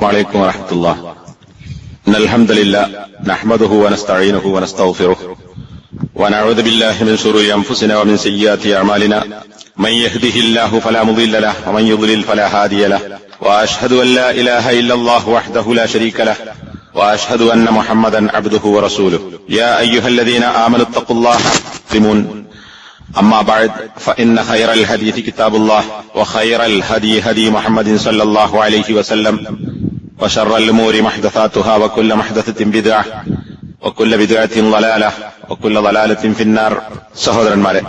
وعليكم ورحمة الله. إن الحمد لله نحمده ونستعينه ونستغفره ونعوذ بالله من شرور أنفسنا ومن سيئات أعمالنا. من يهده الله فلا مضل له ومن يضلل فلا هادي له. وأشهد أن لا إله إلا الله وحده لا شريك له. وأشهد أن محمدا عبده ورسوله. يا أيها الذين آمنوا اتقوا الله حق أما بعد فإن خير الحديث كتاب الله وخير الهدي هدي محمد صلى الله عليه وسلم. وشر الأمور محدثاتها وكل محدثة بدعة وكل بدعة ضلالة وكل ضلالة في النار സഹോദരന്മാരെ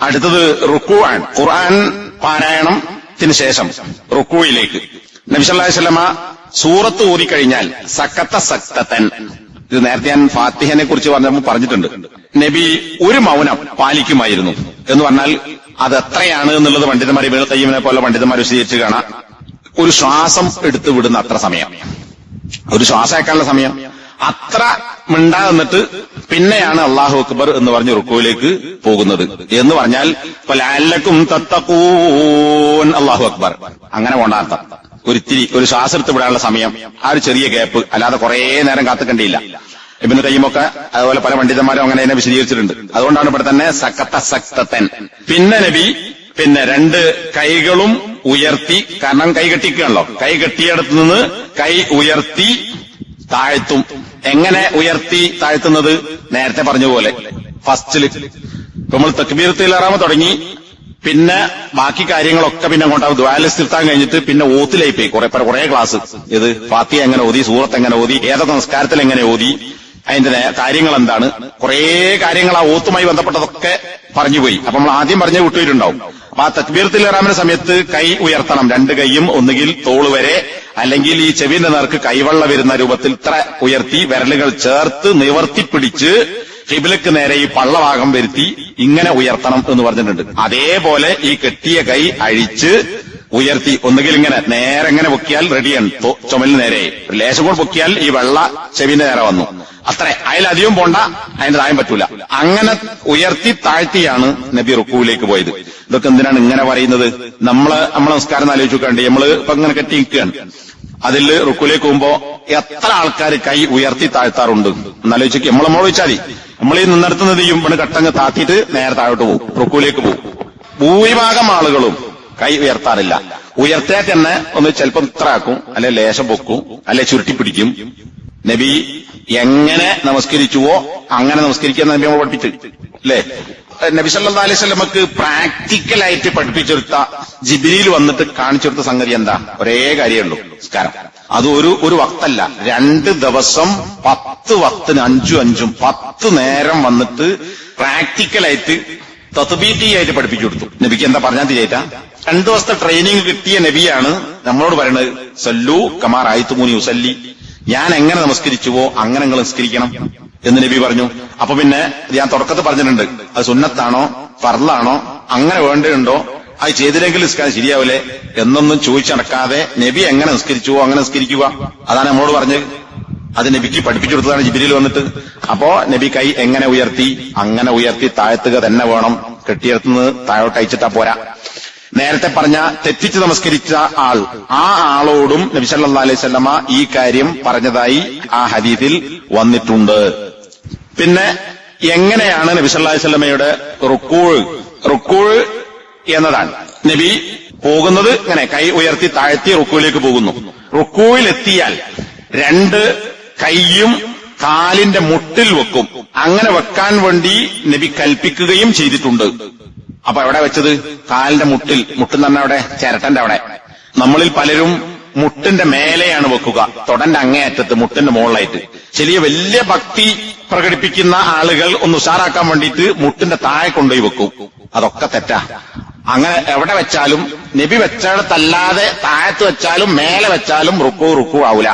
അടുത്തത് റുക്കുവാൻ ഖുർആൻ പാരായണത്തിന് ശേഷം റുക്കുയിലേക്ക് നബിസല്ലാഹി സ്വലമ സൂറത്ത് ഊതിക്കഴിഞ്ഞാൽ സക്കത്ത സക്തത്തൻ ഇത് നേരത്തെ ഞാൻ ഫാത്തിഹനെ കുറിച്ച് പറഞ്ഞപ്പോൾ പറഞ്ഞിട്ടുണ്ട് നബി ഒരു മൗനം പാലിക്കുമായിരുന്നു എന്ന് പറഞ്ഞാൽ അത് എത്രയാണ് എന്നുള്ളത് പണ്ഡിതന്മാർ ഇബിൻ കയ്യമിനെ പോലെ പണ്ഡിതന്മാർ വിശദീകരിച്ച് കാണാം ഒരു ശ്വാസം എടുത്തു വിടുന്ന അത്ര സമയം. ഒരു ശ്വാസം അയക്കാനുള്ള സമയം. അത്ര മിണ്ടാ എന്നിട്ട് പിന്നെയാണ് അള്ളാഹു അക്ബർ എന്ന് പറഞ്ഞ് റുക്കുവിലേക്ക് പോകുന്നത്. എന്ന് പറഞ്ഞാൽ ലാലക്കും തത്തക്കൂൻ അള്ളാഹു അക്ബർ. അങ്ങനെ പോണ്ടാർത്ഥം ഒരിത്തിരി ഒരു ശ്വാസം എടുത്ത് വിടാനുള്ള സമയം ആ ഒരു ചെറിയ ഗ്യാപ്പ് അല്ലാതെ കുറേ നേരം കാത്തുക്കണ്ടിയില്ല. ഇബിന് കയ്യുമൊക്കെ അതുപോലെ പല പണ്ഡിതന്മാരും അങ്ങനെ തന്നെ വിശദീകരിച്ചിട്ടുണ്ട്. അതുകൊണ്ടാണ് ഇവിടെ തന്നെ സക്കത്ത സക്തത്തൻ പിന്നെ നബി പിന്നെ രണ്ട് കൈകളും ഉയർത്തി കാരണം കൈ കെട്ടിക്കുകയാണല്ലോ. കൈ കെട്ടിയിടത്ത് നിന്ന് കൈ ഉയർത്തി താഴ്ത്തും. എങ്ങനെ ഉയർത്തി താഴ്ത്തുന്നത്? നേരത്തെ പറഞ്ഞ പോലെ. ഫസ്റ്റിൽ നമ്മൾ തക്ബീർത്തിലാറാമ തുടങ്ങി. പിന്നെ ബാക്കി കാര്യങ്ങളൊക്കെ പിന്നെ കൊണ്ടാവും ദ്വാലസ്ഥിർത്താൻ കഴിഞ്ഞിട്ട് പിന്നെ ഓത്തിലായി പോയി കുറെ കുറെ ക്ലാസ് ഇത് ഫാത്തി എങ്ങനെ ഓതി സൂറത്ത് എങ്ങനെ ഓതി ഏതൊക്കെ നിസ്കാരത്തിൽ എങ്ങനെ ഓതി അതിന്റെ കാര്യങ്ങൾ എന്താണ് കുറേ കാര്യങ്ങൾ ആ ഓത്തുമായി ബന്ധപ്പെട്ടതൊക്കെ പറഞ്ഞുപോയി. അപ്പൊ നമ്മൾ ആദ്യം പറഞ്ഞ വിട്ടുപോയിട്ടുണ്ടാവും അപ്പൊ ആ തക്ബീർത്തിൽ ഇറാമിന്റെ സമയത്ത് കൈ ഉയർത്തണം. രണ്ട് കൈയും ഒന്നുകിൽ തോൾ വരെ അല്ലെങ്കിൽ ഈ ചെവിന്റെ നേർക്ക് കൈവെള്ള വരുന്ന രൂപത്തിൽ ഇത്ര ഉയർത്തി വിരലുകൾ ചേർത്ത് നിവർത്തിപ്പിടിച്ച് ഹിബിലക്ക് നേരെ ഈ പള്ളഭാഗം വരുത്തി ഇങ്ങനെ ഉയർത്തണം എന്ന് പറഞ്ഞിട്ടുണ്ട്. അതേപോലെ ഈ കെട്ടിയ കൈ അഴിച്ച് ഉയർത്തി ഒന്നുകിൽ ഇങ്ങനെ നേരെ ഇങ്ങനെ പൊക്കിയാൽ റെഡിയാണ് ചുമലിന് നേരെ. ഒരു ലേശം കൂടെ പൊക്കിയാൽ ഈ വെള്ള ചെവിന്റെ നേരെ വന്നു. അത്ര. അതിലധികം പോണ്ട അതിന്റെ താഴെ പറ്റൂല. അങ്ങനെ ഉയർത്തി താഴ്ത്തിയാണ് നബി റുക്കുവിലേക്ക് പോയത്. ഇതൊക്കെ എന്തിനാണ് ഇങ്ങനെ പറയുന്നത്? നമ്മൾ നമ്മളെ നമസ്കാരം ആലോചിച്ചു നോക്കണ്ടേ. നമ്മൾ ഇപ്പൊ ഇങ്ങനെ കെട്ടി നിൽക്കുകയാണ് അതിൽ റുക്കുലേക്ക് പോകുമ്പോ എത്ര ആൾക്കാർ കൈ ഉയർത്തി താഴ്ത്താറുണ്ട്? എന്നാലോചിച്ച് നമ്മൾ നമ്മൾ വെച്ചാൽ നമ്മൾ ഈ നിന്നിടത്ത് ചെയ്യും ഇവിടെ കട്ടങ്ങ് താത്തിയിട്ട് നേരെ താഴോട്ട് പോകും. റുക്കുവിലേക്ക് പോകും. ഭൂരിഭാഗം ആളുകളും കൈ ഉയർത്താറില്ല. ഉയർത്തിയാൽ തന്നെ ഒന്ന് ചിലപ്പം ഇത്രാക്കും അല്ലെ ലേശം പൊക്കും അല്ലെ ചുരുട്ടി പിടിക്കും നബി എങ്ങനെ നമസ്കരിച്ചുവോ അങ്ങനെ നമസ്കരിക്കാൻ നബി നമ്മൾ പഠിപ്പിച്ചു അല്ലേ? നബി സല്ലാ അലൈഹി സ്വലമക്ക് പ്രാക്ടിക്കലായിട്ട് പഠിപ്പിച്ചെടുത്ത ജിബിരിയിൽ വന്നിട്ട് കാണിച്ചെടുത്ത സംഗതി എന്താ? ഒരേ കാര്യമുള്ളൂ. നമസ്കാരം അത് ഒരു ഒരു വക്തല്ല. രണ്ട് ദിവസം പത്ത് വക്തിന് അഞ്ചും അഞ്ചും പത്ത് നേരം വന്നിട്ട് പ്രാക്ടിക്കലായിട്ട് തത്ബീറ്റിയായിട്ട് പഠിപ്പിച്ചു കൊടുത്തു. നബിക്ക് എന്താ പറഞ്ഞാൽ തിരിയേറ്റ രണ്ടു ദിവസത്തെ ട്രെയിനിങ് കിട്ടിയ നബിയാണ് നമ്മളോട് പറയുന്നത് സല്ലു കമാർ ആയിത്തുമൂനി ഉസല്ലി. ഞാൻ എങ്ങനെ നമസ്കരിച്ചുവോ അങ്ങനെ നിങ്ങൾ നമസ്കരിക്കണം എന്ന് നബി പറഞ്ഞു. അപ്പൊ പിന്നെ ഞാൻ തുടക്കത്തിൽ പറഞ്ഞിട്ടുണ്ട് അത് സുന്നത്താണോ? ഫർലാണോ? അങ്ങനെ വേണ്ടതുണ്ടോ? അത് ചെയ്തില്ലെങ്കിൽ നിസ്കാരം ശരിയാവില്ലേ എന്നൊന്നും ചോദിച്ചടക്കാതെ നബി എങ്ങനെ നിസ്കരിച്ചുവോ അങ്ങനെ നിസ്കരിക്കുക. അതാണ് നമ്മളോട് പറഞ്ഞത്. അത് നബിക്ക് പഠിപ്പിച്ചു കൊടുത്തതാണ് ജിബിരിയിൽ വന്നിട്ട്. അപ്പോ നബി കൈ എങ്ങനെ ഉയർത്തി അങ്ങനെ ഉയർത്തി താഴ്ത്തുക തന്നെ വേണം. കെട്ടിയിടത്തുനിന്ന് താഴോട്ട് അയച്ചിട്ടാ പോരാ. നേരത്തെ പറഞ്ഞ തെറ്റിച്ച് നമസ്കരിച്ച ആൾ ആ ആളോടും നബി സല്ലാ അലൈഹി സ്വല്ലമ ഈ കാര്യം പറഞ്ഞതായി ആ ഹദീതിൽ വന്നിട്ടുണ്ട്. പിന്നെ എങ്ങനെയാണ് നബി സല്ലാ അലൈഹി സ്വല്ലമയുടെ റുക്കൂഴ്? റുക്കൂഴ് എന്നതാണ്. നബി പോകുന്നത് ഇങ്ങനെ കൈ ഉയർത്തി താഴ്ത്തി റുക്കൂലേക്ക് പോകുന്നു. റുക്കുവിലെത്തിയാൽ രണ്ട് കൈയും കാലിന്റെ മുട്ടിൽ വെക്കും. അങ്ങനെ വെക്കാൻ വേണ്ടി നബി കൽപ്പിക്കുകയും ചെയ്തിട്ടുണ്ട്. അപ്പൊ എവിടെ വെച്ചത്? കാലിന്റെ മുട്ടിൽ. മുട്ടിൽ തന്നെ അവിടെ? ചിരട്ടന്റെ അവിടെ. നമ്മളിൽ പലരും മുട്ടിന്റെ മേലെയാണ് വെക്കുക. തൊടന്റെ അങ്ങേയറ്റത്ത് മുട്ടിന്റെ മുകളിലായിട്ട്. ചെറിയ വലിയ ഭക്തി പ്രകടിപ്പിക്കുന്ന ആളുകൾ ഒന്ന് ഉഷാറാക്കാൻ വേണ്ടിയിട്ട് മുട്ടിന്റെ താഴെ കൊണ്ടുപോയി വെക്കും. അതൊക്കെ തെറ്റാ. അങ്ങനെ എവിടെ വെച്ചാലും നബി വെച്ചിടത്തല്ലാതെ താഴത്ത് വെച്ചാലും മേലെ വെച്ചാലും റുക്കു റുക്കു ആവൂല.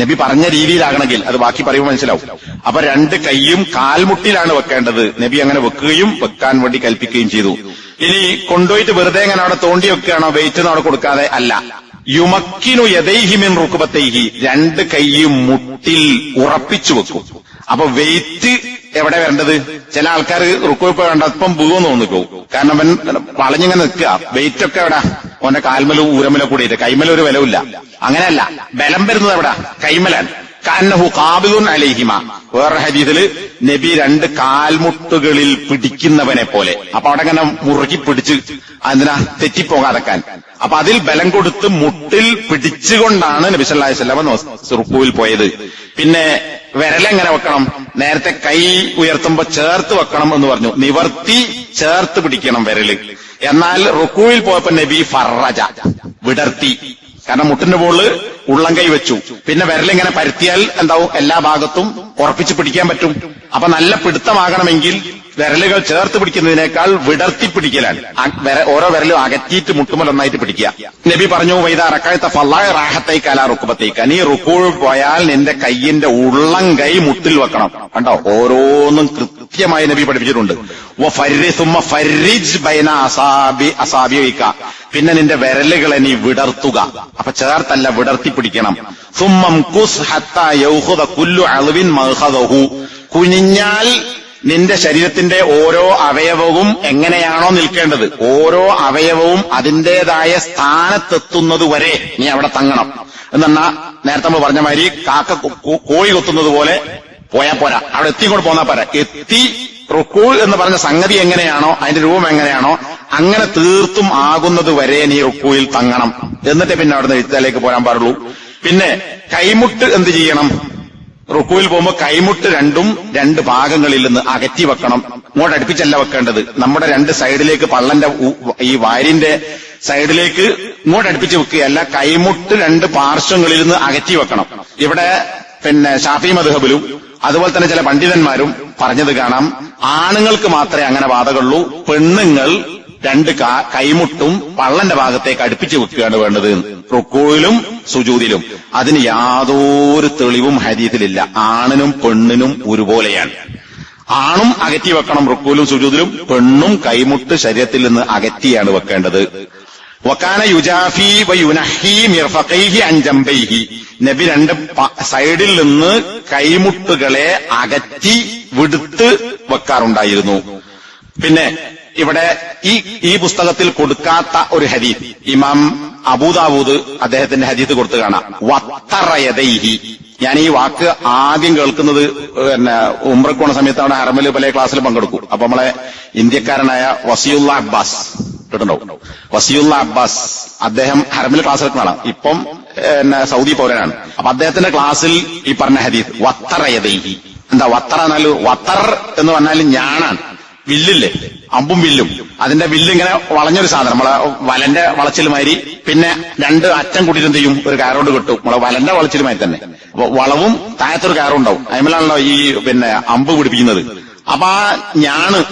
നബി പറഞ്ഞ രീതിയിലാകണമെങ്കിൽ അത് ബാക്കി പറയുമ്പോൾ മനസ്സിലാവും. അപ്പൊ രണ്ട് കൈയും കാൽമുട്ടിലാണ് വെക്കേണ്ടത്. നബി അങ്ങനെ വെക്കുകയും വെക്കാൻ വേണ്ടി കൽപ്പിക്കുകയും ചെയ്തു. ഇനി കൊണ്ടുപോയിട്ട് വെറുതെ എങ്ങനെ അവിടെ തോണ്ടി വെക്കുകയാണോ? വെയിറ്റ് അവിടെ കൊടുക്കാതെ അല്ല. യുമക്കിനു യഥൈഹിമിൻ റുക്കുബത്തൈഹി രണ്ട് കൈയും മുട്ടിൽ ഉറപ്പിച്ചു വെക്കും. അപ്പൊ വെയിറ്റ് എവിടെ വരേണ്ടത്? ചില ആൾക്കാർ റുക്കോയിപ്പോ വേണ്ട അപ്പം വീന്ന് തോന്നിക്കോ കാരണം അവൻ വളഞ്ഞിങ്ങനെ നിൽക്കുക. വെയിറ്റ് ഒക്കെ എവിടെ? ഓന്റെ കാൽമല ഊരമല കൂടിയിട്ട്. കൈമല ഒരു വിലവില്ല അങ്ങനെയല്ല. ബലം വരുന്നത് എവിടെ? കൈമലാണ്. കാന്നഹു കാബിദുൻ അലൈഹിമ. വേറെ ഹദീസിൽ നബി രണ്ട് കാൽമുട്ടുകളിൽ പിടിക്കുന്നവനെ പോലെ. അപ്പൊ അവിടെ അങ്ങനെ മുറുക്കി പിടിച്ച് അതിനാ തെറ്റിപ്പോകാതെക്കാൻ. അപ്പൊ അതിൽ ബലം കൊടുത്ത് മുട്ടിൽ പിടിച്ചുകൊണ്ടാണ് നബി സല്ലല്ലാഹു അലൈഹി വസല്ലം റുക്കുവിൽ പോയത്. പിന്നെ വിരലെങ്ങനെ വെക്കണം? നേരത്തെ കൈ ഉയർത്തുമ്പോ ചേർത്ത് വെക്കണം എന്ന് പറഞ്ഞു. നിവർത്തി ചേർത്ത് പിടിക്കണം വിരൽ എന്നാൽ റുക്കുവിൽ പോയപ്പോ നബി ഫറജ വിടർത്തി. കാരണം മുട്ടിന്റെ മുകളിൽ ഉള്ളം കൈ വെച്ചു. പിന്നെ വിരലിങ്ങനെ പരത്തിയാൽ എന്താവും? എല്ലാ ഭാഗത്തും ഉറപ്പിച്ച് പിടിക്കാൻ പറ്റും. അപ്പൊ നല്ല പിടുത്തമാകണമെങ്കിൽ വിരലുകൾ ചേർത്ത് പിടിക്കുന്നതിനേക്കാൾ വിടർത്തി പിടിക്കലാണ്. ഓരോ വിരലും അകറ്റിയിട്ട് മുട്ടുമ്പോൾ ഒന്നായിട്ട് പിടിക്കുക. നബി പറഞ്ഞു വൈദ റക്കായത്ത ഫല്ലായ റാഹത്തേക്ക് അല റുക്കുബത്തേക്ക് നീ റുക്കൂൾ പോയാൽ നിന്റെ കയ്യിന്റെ ഉള്ളം കൈ മുട്ടിൽ വെക്കണം. കണ്ടോ? ഓരോന്നും കൃത്യമായി നബി പഠിപ്പിച്ചിട്ടുണ്ട്. പിന്നെ നിന്റെ വിരലുകളെ നീ വിടർത്തുക. അപ്പൊ ചേർത്തല്ല വിടർത്തി പിടിക്കണം. സുമ്മം കുസ് ഹത്ത യൗഹുദ കുല്ലു അളവിൻ മഹദഹു. കുനിഞ്ഞാൽ നിന്റെ ശരീരത്തിന്റെ ഓരോ അവയവവും എങ്ങനെയാണോ നിൽക്കേണ്ടത് ഓരോ അവയവവും അതിന്റേതായ സ്ഥാനത്തെത്തുന്നതുവരെ നീ അവിടെ തങ്ങണം. എന്നാ നേരത്തെ നമ്മൾ പറഞ്ഞ മാതിരി കാക്ക കോഴി കൊത്തുന്നത് പോലെ പോയാ പോരാ. അവിടെ എത്തിക്കൊണ്ട് പോന്നാ പോരാ. എത്തി റുക്കൂ എന്ന് പറഞ്ഞ സംഗതി എങ്ങനെയാണോ അതിന്റെ രൂപം എങ്ങനെയാണോ അങ്ങനെ തീർത്തും ആകുന്നത് വരെ നീ റുക്കൂയിൽ തങ്ങണം. എന്നിട്ട് പിന്നെ അവിടെ അവിടുന്ന് എഴുത്തിലേക്ക് പോരാൻ പാടുള്ളൂ. പിന്നെ കൈമുട്ട് എന്ത് ചെയ്യണം? റുക്കുവിൽ പോകുമ്പോൾ കൈമുട്ട് രണ്ടും രണ്ട് ഭാഗങ്ങളിൽ നിന്ന് അകറ്റി വെക്കണം. ഇങ്ങോട്ട് അടുപ്പിച്ചല്ല വെക്കേണ്ടത്. നമ്മുടെ രണ്ട് സൈഡിലേക്ക് പള്ളന്റെ ഈ വാരിന്റെ സൈഡിലേക്ക് ഇങ്ങോട്ട് അടുപ്പിച്ച് വെക്കുകയല്ല കൈമുട്ട് രണ്ട് പാർശ്വങ്ങളിൽ നിന്ന് അകറ്റി വെക്കണം. ഇവിടെ പിന്നെ ഷാഫി മധുഹബിലും അതുപോലെ തന്നെ ചില പണ്ഡിതന്മാരും പറഞ്ഞത് കാണാം ആണുങ്ങൾക്ക് മാത്രമേ അങ്ങനെ ബാധകളുള്ളൂ പെണ്ണുങ്ങൾ രണ്ട് കൈമുട്ടും പള്ളന്റെ ഭാഗത്തേക്ക് അടുപ്പിച്ച് വെക്കുകയാണ് വേണ്ടത്. റുക്കോയിലും സുജൂതിലും. അതിന് യാതൊരു തെളിവും ഹരീതിലില്ല ആണിനും പെണ്ണിനും ഒരുപോലെയാണ്. ആണും അകറ്റി വെക്കണം റുക്കൂലും സുജൂതിലും പെണ്ണും കൈമുട്ട് ശരീരത്തിൽ നിന്ന് അകറ്റിയാണ് വെക്കേണ്ടത്. വക്കാന യുജാഫി വ യുനഹി മിർഫഖൈഹി അഞ്ചമ്പൈഹി നബി രണ്ട് സൈഡിൽ നിന്ന് കൈമുട്ടുകളെ അകറ്റി വിടുത്ത് വെക്കാറുണ്ടായിരുന്നു. പിന്നെ ഇവിടെ ഈ ഈ പുസ്തകത്തിൽ കൊടുക്കാത്ത ഒരു ഹദീസ് ഇമാം അബൂദാബൂദ് അദ്ദേഹത്തിന്റെ ഹദീസ് കൊടുത്തു കാണാം. വത്തറയതൈഹി ഞാൻ ഈ വാക്ക് ആദ്യം കേൾക്കുന്നത് പിന്നെ ഉമ്രക്കോണ സമയത്ത് അവിടെ പല ക്ലാസ്സിൽ പങ്കെടുക്കും. അപ്പൊ നമ്മളെ ഇന്ത്യക്കാരനായ വസിയുള്ള അബ്ബാസ് കേട്ടിട്ടുണ്ടാവും. വസിയുള്ള അബ്ബാസ് അദ്ദേഹം ഹർമൽ ക്ലാസ് എടുക്കുന്നതാണ് ഇപ്പം പിന്നെ സൗദി പൗരനാണ്. അപ്പൊ അദ്ദേഹത്തിന്റെ ക്ലാസ്സിൽ ഈ പറഞ്ഞ ഹദീസ് വത്തറയതൈഹി എന്താ വത്തറ എന്നാൽ വത്തർ എന്ന് പറഞ്ഞാൽ ഞാനാണ്. വില്ലില്ലേ? അമ്പും വില്ലും. അതിന്റെ വില്ല് ഇങ്ങനെ വളഞ്ഞൊരു സാധനം. നമ്മളെ വലന്റെ വളച്ചിൽ മാതിരി പിന്നെ രണ്ട് അറ്റം കൂട്ടിയിട്ട് എന്ത് ചെയ്യും? ഒരു കയറോട് കിട്ടും. നമ്മളെ വലന്റെ വളച്ചിൽ മാതിരി തന്നെ. അപ്പൊ വളവും താഴത്തൊരു കയറും ഉണ്ടാവും അതിമലാണല്ലോ ഈ പിന്നെ അമ്പ് പിടിപ്പിക്കുന്നത്. അപ്പൊ ആ ഞാണ്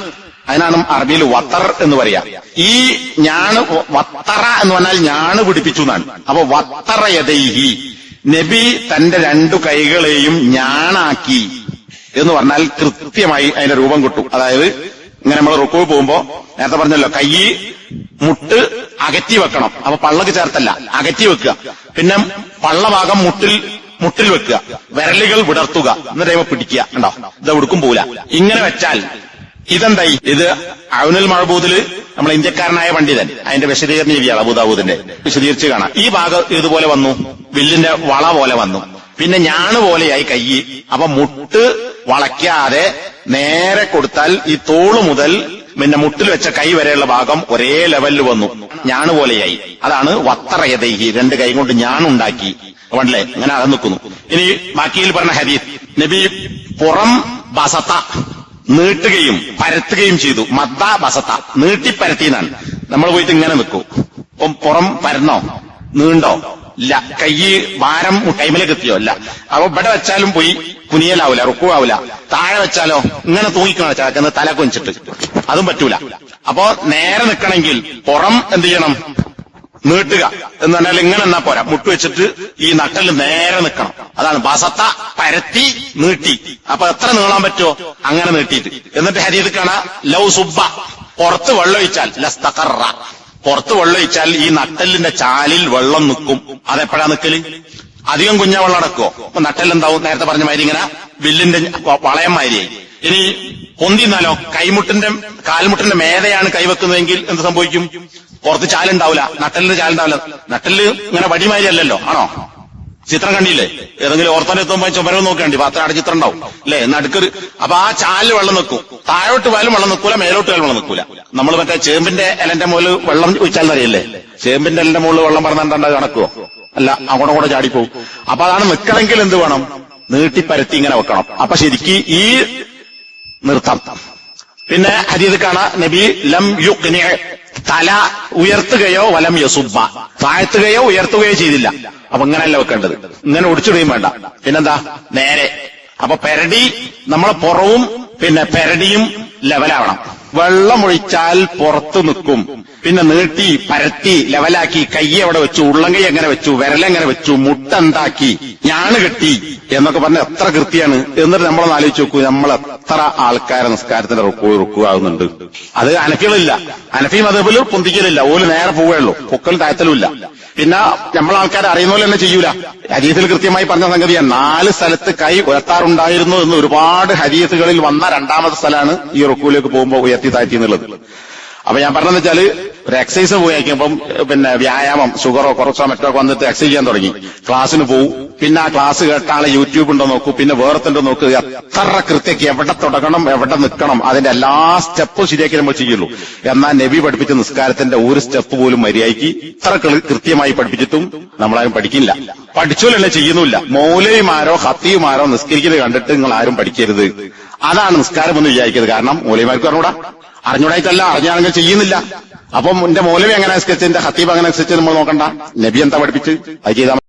അതിനാണ് അറബിയിൽ വത്തർ എന്ന് പറയാ. ഈ ഞാണ് വത്തറ എന്ന് പറഞ്ഞാൽ ഞാണ് പിടിപ്പിച്ചു എന്നാണ്. അപ്പൊ വത്തറ യദൈഹി. നബി തന്റെ രണ്ടു കൈകളെയും ഞാണാക്കി എന്ന് പറഞ്ഞാൽ കൃത്യമായി അതിന്റെ രൂപം കിട്ടും. അതായത് ഇങ്ങനെ നമ്മൾ റുക്കോ പോകുമ്പോ നേരത്തെ പറഞ്ഞല്ലോ കൈ മുട്ട് അകറ്റി വെക്കണം. അപ്പൊ പള്ളക്ക് ചേർത്തല്ല അകറ്റി വെക്കുക. പിന്നെ പള്ള ഭാഗം മുട്ടിൽ മുട്ടിൽ വെക്കുക. വിരലുകൾ വിടർത്തുക. എന്നിട്ട് ഇവ പിടിക്കുക. ഉണ്ടോ ഇത് എവിടുക്കും പോല ഇങ്ങനെ വെച്ചാൽ ഇതെന്തായി? ഇത് അവനൽ മഴബൂതിൽ നമ്മളെ ഇന്ത്യക്കാരനായ പണ്ഡിതൻ അതിന്റെ വിശദീകരണ രീതിയാണ് അബുദാബൂദിന്റെ വിശദീകരിച്ച് കാണാം. ഈ ഭാഗം ഇതുപോലെ വന്നു. വില്ലിന്റെ വള പോലെ വന്നു. പിന്നെ ഞാണ് പോലെയായി കൈ. അപ്പൊ മുട്ട് വളയ്ക്കാതെ നേരെ കൊടുത്താൽ ഈ തോൾ മുതൽ പിന്നെ മുട്ടിൽ വെച്ച കൈ വരെയുള്ള ഭാഗം ഒരേ ലെവലിൽ വന്നു. ഞാണ് പോലെയായി. അതാണ് വത്തറയതൈഹി രണ്ട് കൈ കൊണ്ട് ഞാനുണ്ടാക്കി വണ്ടല്ലേ അങ്ങനെ അകം നിൽക്കുന്നു. ഇനി ബാക്കിയിൽ പറഞ്ഞ ഹരീത് നബി പുറം ബസത്ത നീട്ടുകയും പരത്തുകയും ചെയ്തു. മദ്ദ ബസത്ത നീട്ടി പരത്തിയെന്നാണ്. നമ്മൾ പോയിട്ട് ഇങ്ങനെ നിൽക്കൂ. അപ്പം പുറം പരന്നോ നീണ്ടോ? ഇല്ല. കൈ ഭാരം കൈമലേക്ക് എത്തിയോ? അല്ല അപ്പൊ ഇവിടെ വെച്ചാലും പോയി കുനിയലാവൂല റുക്കുവാവൂല. താഴെ വെച്ചാലോ ഇങ്ങനെ തൂങ്ങിക്കണം ചാക്കുന്ന തല കൊഞ്ചിട്ട്. അതും പറ്റൂല. അപ്പോ നേരെ നിൽക്കണമെങ്കിൽ പുറം എന്ത് ചെയ്യണം? നീട്ടുക എന്ന് പറഞ്ഞാൽ ഇങ്ങനെ എന്നാ പോരാ. മുട്ട് വെച്ചിട്ട് ഈ നട്ടൽ നേരെ നിൽക്കണം അതാണ് ബസത്ത പരത്തി നീട്ടി. അപ്പൊ എത്ര നീളാൻ പറ്റുമോ അങ്ങനെ നീട്ടിയിട്ട്. എന്നിട്ട് ഹരിയത് കാണാ ലൗ സുബ്ബ. പുറത്ത് വെള്ളമൊഴിച്ചാൽ ലസ്തഖറ. പുറത്ത് വെള്ളമൊഴിച്ചാൽ ഈ നട്ടലിന്റെ ചാലിൽ വെള്ളം നിൽക്കും. അതെപ്പോഴാ നിക്കൽ? അധികം കുഞ്ഞ വെള്ളം അടക്കുവോ അപ്പൊ നട്ടെല്ലെന്താവും? നേരത്തെ പറഞ്ഞ മാതിരി ഇങ്ങനെ വില്ലിന്റെ വളയം മാതിരിയായി ഇനി പൊന്തിന്നാലോ കൈമുട്ടിന്റെ കാൽമുട്ടിന്റെ മേലെയാണ് കൈവെക്കുന്നതെങ്കിൽ എന്ത് സംഭവിക്കും? പുറത്ത് ചാലുണ്ടാവില്ല. നട്ടലിന് ചാലുണ്ടാവില്ല. നട്ടൽ ഇങ്ങനെ വടിമാരി അല്ലല്ലോ. ആണോ? ചിത്രം കണ്ടില്ലേ? ഏതെങ്കിലും ഓർത്തനെത്തുമ്പോ നോക്കേണ്ടി നോക്കണ്ടി പാത്രയുടെ ചിത്രം ഉണ്ടാവും. അല്ലേ? നടുക്ക് അപ്പൊ ആ ചാലിൽ വെള്ളം നിൽക്കും. താഴോട്ട് പോയാലും വെള്ളം നിൽക്കൂല മേലോട്ട് പോയാലും വെള്ളം നിൽക്കൂല. നമ്മൾ മറ്റേ ചേമ്പിന്റെ ഇലന്റെ മുകളിൽ വെള്ളം ഒഴിച്ചാൽ അറിയില്ലേ ചേമ്പിന്റെ ഇലന്റെ മുകളിൽ വെള്ളം പറഞ്ഞാൽ കണക്കുവോ അല്ല അങ്ങോട്ടും കൂടെ ചാടിപ്പോവും. അപ്പൊ അതാണ് നിൽക്കണമെങ്കിൽ എന്ത് വേണം? നീട്ടി പരത്തി ഇങ്ങനെ വെക്കണം. അപ്പൊ ശരിക്ക് ഈ നിർത്തം പിന്നെ ഹരീത് കാണാ നബി ലം യു തല ഉയർത്തുകയോ വലം യസുബ താഴ്ത്തുകയോ ഉയർത്തുകയോ ചെയ്തില്ല. അപ്പൊ ഇങ്ങനെയല്ല വെക്കേണ്ടത്. ഇങ്ങനെ ഒടിച്ചിടുകയും വേണ്ട. പിന്നെന്താ? നേരെ. അപ്പൊ പെരടി നമ്മളെ പുറവും പിന്നെ പെരടിയും ലെവലാവണം വെള്ളം പുറത്തു നിൽക്കും. പിന്നെ നീട്ടി പരത്തി ലെവലാക്കി കൈ എവിടെ വെച്ചു ഉള്ളങ്കൈ എങ്ങനെ വെച്ചു വിരലെങ്ങനെ വെച്ചു മുട്ടെന്താക്കി ഞാണ് കെട്ടി എന്നൊക്കെ പറഞ്ഞ എത്ര കൃത്യാണ് എന്നിട്ട് നമ്മളൊന്ന് ആലോചിച്ച് നോക്കൂ നമ്മൾ എത്ര ആൾക്കാരെ നിസ്കാരത്തിന്റെ റുക്കു റുക്കുവാകുന്നുണ്ട്. അത് അനക്കുകളില്ല അനഫി മതബിൽ പൊന്തിക്കലില്ല. ഓൽ നേരെ പോവുകയുള്ളൂ. പൊക്കൽ താഴ്ത്തലുമില്ല പിന്നെ നമ്മൾ ആൾക്കാർ അറിയുന്ന പോലെ തന്നെ ചെയ്യൂല. ഹരീത്തിൽ കൃത്യമായി പറഞ്ഞ സംഗതിയാണ് നാല് സ്ഥലത്ത് കൈ ഉയർത്താറുണ്ടായിരുന്നു എന്ന് ഒരുപാട് ഹരീത്തുകളിൽ വന്ന രണ്ടാമത്തെ സ്ഥലമാണ് ഈ റുക്കൂലേക്ക് പോകുമ്പോൾ ഉയർത്തി താഴ്ത്തി എന്നുള്ളത്. അപ്പൊ ഞാൻ പറഞ്ഞതെന്ന് വെച്ചാൽ ഒരു എക്സസൈസ് പോയേക്കുമ്പം പിന്നെ വ്യായാമം ഷുഗറോ കുറച്ചോ മറ്റോ വന്നിട്ട് എക്സസൈസ് ചെയ്യാൻ തുടങ്ങി. ക്ലാസ്സിന് പോകും പിന്നെ ആ ക്ലാസ് കേട്ടാളെ യൂട്യൂബ് ഉണ്ടോ നോക്കൂ. പിന്നെ വേറെത്തുണ്ടോ നോക്കൂ. എത്ര കൃത്യക്ക് എവിടെ തുടങ്ങണം എവിടെ നിൽക്കണം അതിന്റെ എല്ലാ സ്റ്റെപ്പും ശരിയാക്കി നമ്മൾ ചെയ്യുള്ളൂ. എന്നാൽ നബി പഠിപ്പിച്ച നിസ്കാരത്തിന്റെ ഒരു സ്റ്റെപ്പ് പോലും മര്യാദയ്ക്ക് ഇത്ര കൃത്യമായി പഠിപ്പിച്ചിട്ടും നമ്മളാരും പഠിക്കില്ല. പഠിച്ചോലല്ലേ ചെയ്യുന്നില്ല മൗലവിമാരോ ഹത്തിയുമാരോ നിസ്കരിക്കുന്നത് കണ്ടിട്ട് നിങ്ങൾ ആരും പഠിക്കരുത്. അതാണ് നിസ്കാരം എന്ന് വിചാരിക്കരുത്. കാരണം മൗലവിമാർക്ക് പറഞ്ഞൂടാ അറിഞ്ഞൂടായിട്ടല്ല അറിഞ്ഞാണെങ്കിൽ ചെയ്യുന്നില്ല. അപ്പം എന്റെ മൗലവി എങ്ങനെ നിസ്കരിച്ച് എന്റെ ഹത്തീബ് അങ്ങനെ നിസ്കരിച്ച് നമ്മൾ നോക്കണ്ട. നബി എന്താ പഠിപ്പിച്ച്? അത് ചെയ്താൽ